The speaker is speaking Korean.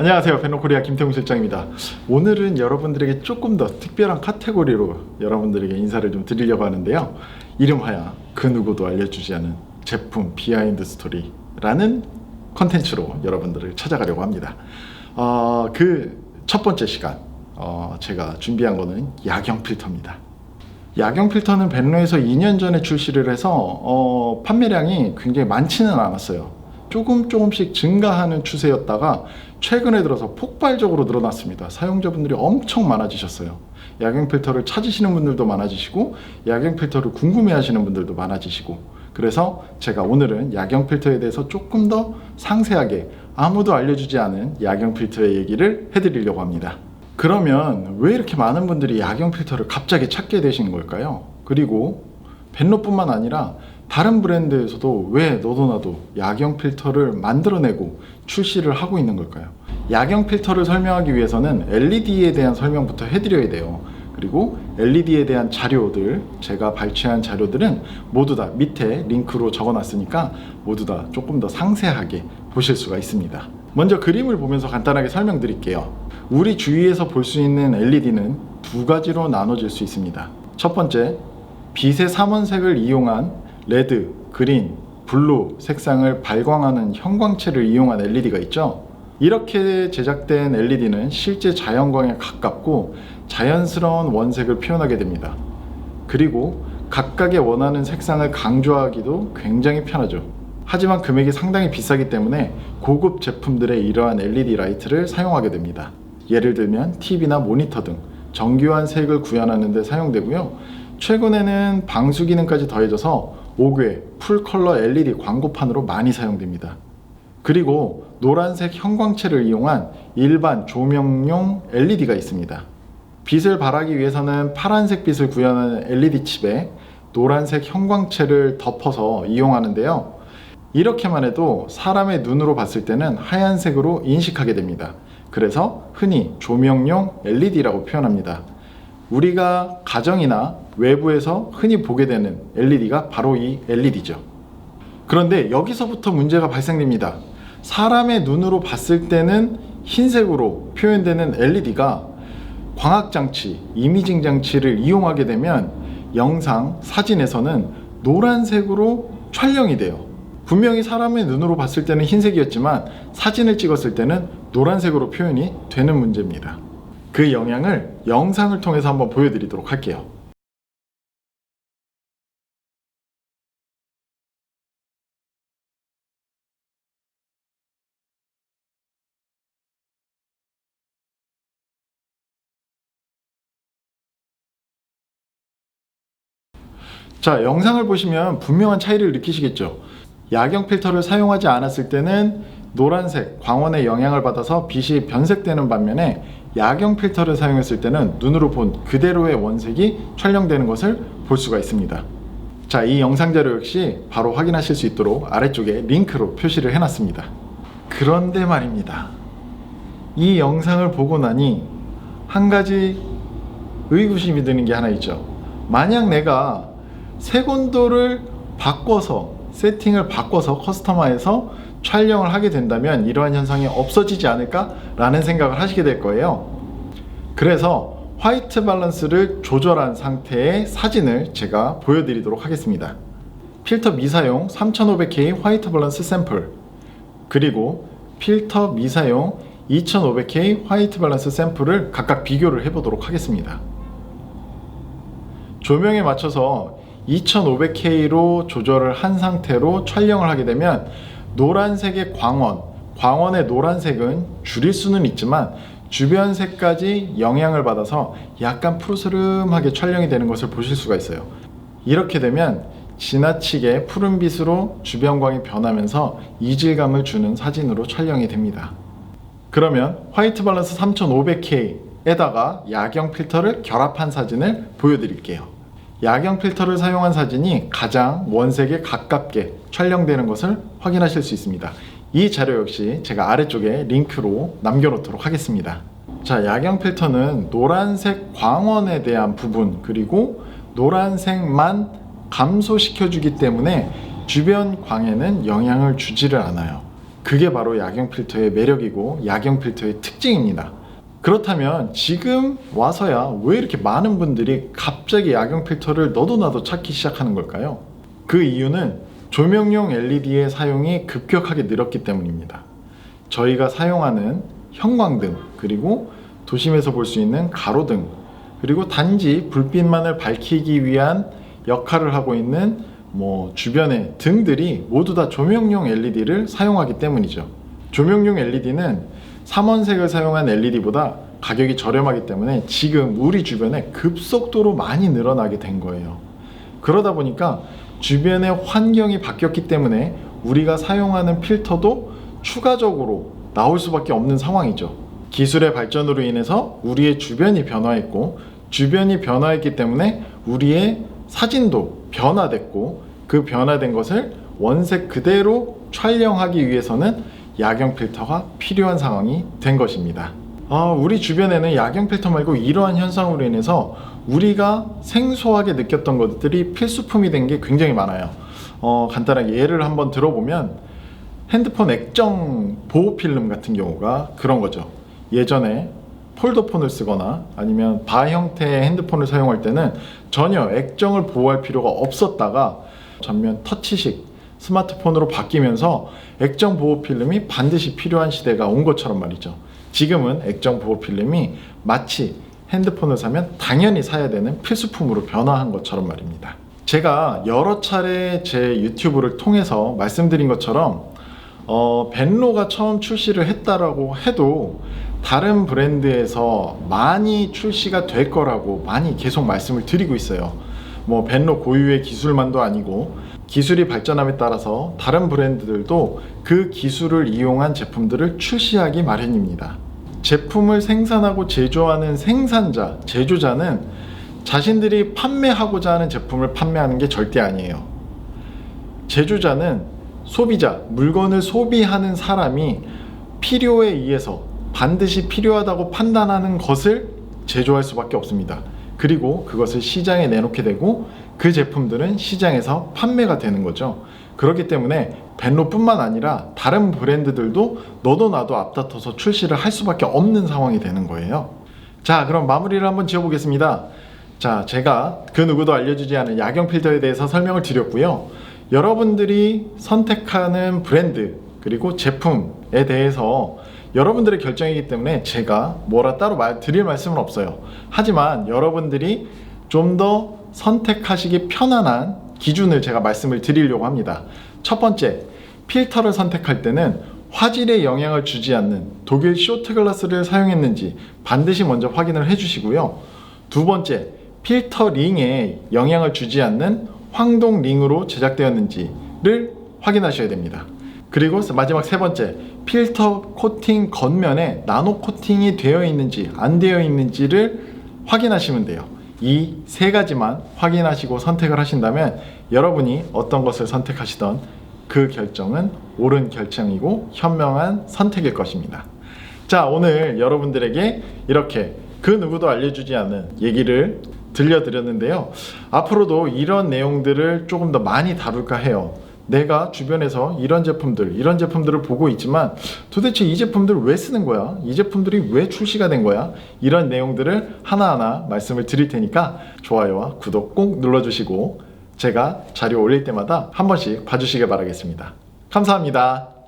안녕하세요. 베노코리아 김태웅 실장입니다. 오늘은 여러분들에게 조금 더 특별한 카테고리로 여러분들에게 인사를 좀 드리려고 하는데요. 이름하여 그 누구도 알려주지 않은 제품 비하인드 스토리라는 컨텐츠로 여러분들을 찾아가려고 합니다. 어, 그 첫 번째 시간 어, 제가 준비한 거는 야경 필터입니다. 야경 필터는 벤로에서 2년 전에 출시를 해서 어, 판매량이 굉장히 많지는 않았어요. 조금 조금씩 증가하는 추세였다가 최근에 들어서 폭발적으로 늘어났습니다. 사용자분들이 엄청 많아지셨어요. 야경 필터를 찾으시는 분들도 많아지시고 야경 필터를 궁금해 하시는 분들도 많아지시고 그래서 제가 오늘은 야경 필터에 대해서 조금 더 상세하게 아무도 알려주지 않은 야경 필터의 얘기를 해드리려고 합니다. 그러면 왜 이렇게 많은 분들이 야경 필터를 갑자기 찾게 되신 걸까요? 그리고 벤로뿐만 아니라 다른 브랜드에서도 왜 너도 나도 야경 필터를 만들어내고 출시를 하고 있는 걸까요? 야경 필터를 설명하기 위해서는 LED에 대한 설명부터 해드려야 돼요. 그리고 LED에 대한 자료들, 제가 발췌한 자료들은 모두 다 밑에 링크로 적어 놨으니까 모두 다 조금 더 상세하게 보실 수가 있습니다. 먼저 그림을 보면서 간단하게 설명드릴게요. 우리 주위에서 볼 수 있는 LED는 두 가지로 나눠질 수 있습니다. 첫 번째, 빛의 삼원색을 이용한 레드, 그린, 블루 색상을 발광하는 형광체를 이용한 LED가 있죠. 이렇게 제작된 LED는 실제 자연광에 가깝고 자연스러운 원색을 표현하게 됩니다. 그리고 각각의 원하는 색상을 강조하기도 굉장히 편하죠. 하지만 금액이 상당히 비싸기 때문에 고급 제품들의 이러한 LED 라이트를 사용하게 됩니다. 예를 들면 TV나 모니터 등 정교한 색을 구현하는 데 사용되고요. 최근에는 방수 기능까지 더해져서 5궤 풀컬러 LED 광고판으로 많이 사용됩니다. 그리고 노란색 형광체를 이용한 일반 조명용 LED가 있습니다. 빛을 발하기 위해서는 파란색 빛을 구현하는 LED 칩에 노란색 형광체를 덮어서 이용하는데요. 이렇게만 해도 사람의 눈으로 봤을 때는 하얀색으로 인식하게 됩니다. 그래서 흔히 조명용 LED라고 표현합니다. 우리가 가정이나 외부에서 흔히 보게 되는 LED가 바로 이 LED죠. 그런데 여기서부터 문제가 발생됩니다. 사람의 눈으로 봤을 때는 흰색으로 표현되는 LED가 광학장치, 이미징 장치를 이용하게 되면 영상, 사진에서는 노란색으로 촬영이 돼요. 분명히 사람의 눈으로 봤을 때는 흰색이었지만 사진을 찍었을 때는 노란색으로 표현이 되는 문제입니다. 그 영향을 영상을 통해서 한번 보여드리도록 할게요. 자, 영상을 보시면 분명한 차이를 느끼시겠죠? 야경 필터를 사용하지 않았을 때는 노란색 광원의 영향을 받아서 빛이 변색되는 반면에 야경 필터를 사용했을 때는 눈으로 본 그대로의 원색이 촬영되는 것을 볼 수가 있습니다. 자, 이 영상 자료 역시 바로 확인하실 수 있도록 아래쪽에 링크로 표시를 해놨습니다. 그런데 말입니다. 이 영상을 보고 나니 한 가지 의구심이 드는 게 하나 있죠. 만약 내가 색온도를 바꿔서 세팅을 바꿔서 커스터마해서 촬영을 하게 된다면 이러한 현상이 없어지지 않을까라는 생각을 하시게 될 거예요. 그래서 화이트 밸런스를 조절한 상태의 사진을 제가 보여드리도록 하겠습니다. 필터 미사용 3500K 화이트 밸런스 샘플 그리고 필터 미사용 2500K 화이트 밸런스 샘플을 각각 비교를 해보도록 하겠습니다. 조명에 맞춰서 2500K로 조절을 한 상태로 촬영을 하게 되면 노란색의 광원, 광원의 노란색은 줄일 수는 있지만 주변 색까지 영향을 받아서 약간 푸르스름하게 촬영이 되는 것을 보실 수가 있어요. 이렇게 되면 지나치게 푸른빛으로 주변광이 변하면서 이질감을 주는 사진으로 촬영이 됩니다. 그러면 화이트 밸런스 3500K에다가 야경 필터를 결합한 사진을 보여드릴게요. 야경 필터를 사용한 사진이 가장 원색에 가깝게 촬영되는 것을 확인하실 수 있습니다. 이 자료 역시 제가 아래쪽에 링크로 남겨놓도록 하겠습니다. 자, 야경 필터는 노란색 광원에 대한 부분 그리고 노란색만 감소시켜주기 때문에 주변 광에는 영향을 주지를 않아요. 그게 바로 야경 필터의 매력이고 야경 필터의 특징입니다. 그렇다면 지금 와서야 왜 이렇게 많은 분들이 갑자기 야경 필터를 너도 나도 찾기 시작하는 걸까요? 그 이유는 조명용 LED의 사용이 급격하게 늘었기 때문입니다. 저희가 사용하는 형광등 그리고 도심에서 볼 수 있는 가로등 그리고 단지 불빛만을 밝히기 위한 역할을 하고 있는 뭐 주변의 등들이 모두 다 조명용 LED를 사용하기 때문이죠. 조명용 LED는 삼원색을 사용한 LED보다 가격이 저렴하기 때문에 지금 우리 주변에 급속도로 많이 늘어나게 된 거예요. 그러다 보니까 주변의 환경이 바뀌었기 때문에 우리가 사용하는 필터도 추가적으로 나올 수밖에 없는 상황이죠. 기술의 발전으로 인해서 우리의 주변이 변화했고 주변이 변화했기 때문에 우리의 사진도 변화됐고 그 변화된 것을 원색 그대로 촬영하기 위해서는 야경 필터가 필요한 상황이 된 것입니다. 아, 우리 주변에는 야경 필터 말고 이러한 현상으로 인해서 우리가 생소하게 느꼈던 것들이 필수품이 된 게 굉장히 많아요. 어, 간단하게 예를 한번 들어보면 핸드폰 액정 보호 필름 같은 경우가 그런 거죠. 예전에 폴더폰을 쓰거나 아니면 바 형태의 핸드폰을 사용할 때는 전혀 액정을 보호할 필요가 없었다가 전면 터치식 스마트폰으로 바뀌면서 액정 보호 필름이 반드시 필요한 시대가 온 것처럼 말이죠. 지금은 액정 보호 필름이 마치 핸드폰을 사면 당연히 사야 되는 필수품으로 변화한 것처럼 말입니다. 제가 여러 차례 제 유튜브를 통해서 말씀드린 것처럼 어, 벤로가 처음 출시를 했다라고 해도 다른 브랜드에서 많이 출시가 될 거라고 많이 계속 말씀을 드리고 있어요. 뭐 벤로 고유의 기술만도 아니고 기술이 발전함에 따라서 다른 브랜드들도 그 기술을 이용한 제품들을 출시하기 마련입니다. 제품을 생산하고 제조하는 생산자, 제조자는 자신들이 판매하고자 하는 제품을 판매하는 게 절대 아니에요. 제조자는 소비자, 물건을 소비하는 사람이 필요에 의해서 반드시 필요하다고 판단하는 것을 제조할 수밖에 없습니다. 그리고 그것을 시장에 내놓게 되고 그 제품들은 시장에서 판매가 되는 거죠. 그렇기 때문에 벤로뿐만 아니라 다른 브랜드들도 너도 나도 앞다퉈서 출시를 할 수밖에 없는 상황이 되는 거예요. 자, 그럼 마무리를 한번 지어보겠습니다. 자, 제가 그 누구도 알려주지 않은 야경 필터에 대해서 설명을 드렸고요. 여러분들이 선택하는 브랜드 그리고 제품에 대해서 여러분들의 결정이기 때문에 제가 뭐라 따로 말, 드릴 말씀은 없어요. 하지만 여러분들이 좀더 선택하시기 편안한 기준을 제가 말씀을 드리려고 합니다. 첫 번째, 필터를 선택할 때는 화질에 영향을 주지 않는 독일 쇼트 글라스를 사용했는지 반드시 먼저 확인을 해주시고요. 두 번째, 필터 링에 영향을 주지 않는 황동 링으로 제작되었는지를 확인하셔야 됩니다. 그리고 마지막 세 번째, 필터 코팅 겉면에 나노 코팅이 되어 있는지 안 되어 있는지를 확인하시면 돼요. 이 세 가지만 확인하시고 선택을 하신다면 여러분이 어떤 것을 선택하시던 그 결정은 옳은 결정이고 현명한 선택일 것입니다. 자, 오늘 여러분들에게 이렇게 그 누구도 알려주지 않은 얘기를 들려드렸는데요. 앞으로도 이런 내용들을 조금 더 많이 다룰까 해요. 내가 주변에서 이런 제품들, 이런 제품들을 보고 있지만 도대체 이 제품들 왜 쓰는 거야? 이 제품들이 왜 출시가 된 거야? 이런 내용들을 하나하나 말씀을 드릴 테니까 좋아요와 구독 꼭 눌러주시고 제가 자료 올릴 때마다 한 번씩 봐주시길 바라겠습니다. 감사합니다.